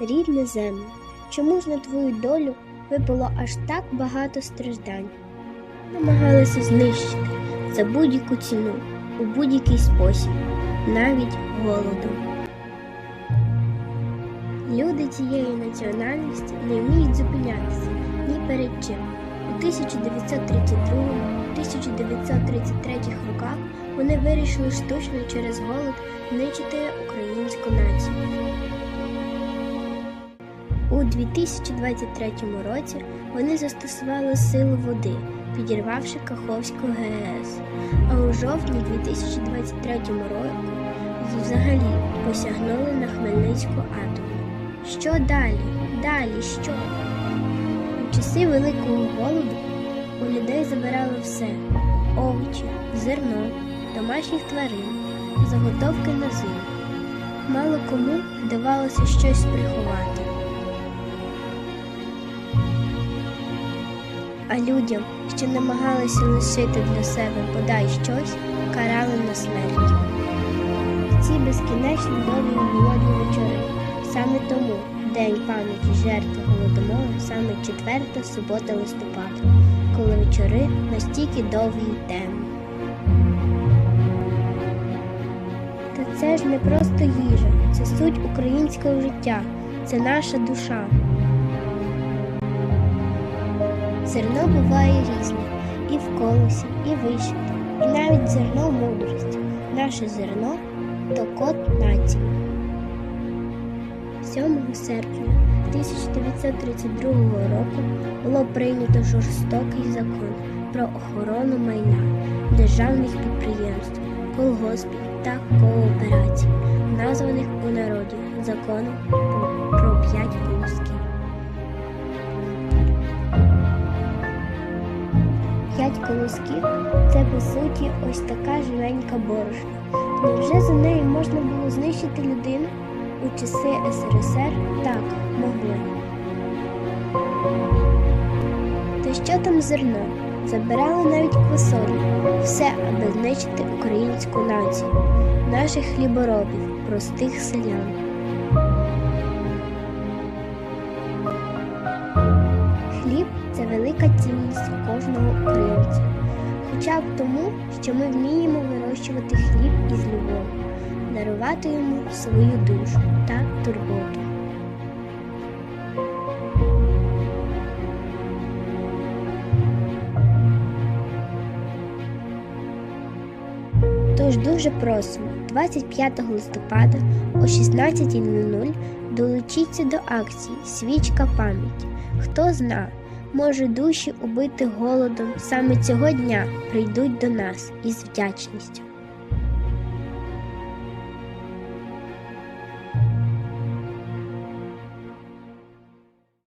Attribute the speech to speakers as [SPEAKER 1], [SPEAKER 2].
[SPEAKER 1] рідна земля, чому ж на твою долю випало аж так багато страждань? Намагалися знищити за будь-яку ціну, у будь-який спосіб, навіть голодом. Люди цієї національності не вміють зупинятися ні перед чим. У 1932-1933 роках вони вирішили штучно через голод нищити українську У 2023 році вони застосували силу води, підірвавши Каховську ГЕС. А у жовтні 2023 року взагалі посягнули на Хмельницьку атомну. Що далі? Далі що? У часи Великого голоду у людей забирали все: овочі, зерно, домашніх тварин, заготовки на зиму. Мало кому вдавалося щось приховати. А людям, що намагалися лишити для себе бодай щось, карали на смерть. Ці безкінечні довгі голодні вечори. Саме тому День пам'яті жертв голодомору саме 4 субота листопада, коли вечори настільки довгі й темні. Та це ж не просто їжа, це суть українського життя, це наша душа. Зерно буває різне і в колосі, і вишите, і навіть зерно мудрості. Наше зерно то код нації. 7 серпня 1932 року було прийнято жорстокий закон про охорону майна державних підприємств, колгоспів та кооперацій, названих у народі законом колосків це по суті ось така живенька борошна. Невже за нею можна було знищити людину? У часи СРСР так могли. Та що там зерно? Забирали навіть квасолі. Все, аби знищити українську націю, наших хліборобів, простих селян. Це велика цінність кожного українця. Хоча б тому, що ми вміємо вирощувати хліб із любов'ю, дарувати йому свою душу та турботу. Тож дуже просимо 25 листопада о 16.00 долучіться до акції Свічка пам'яті. Хто зна, може душі убити голодом саме цього дня прийдуть до нас із вдячністю.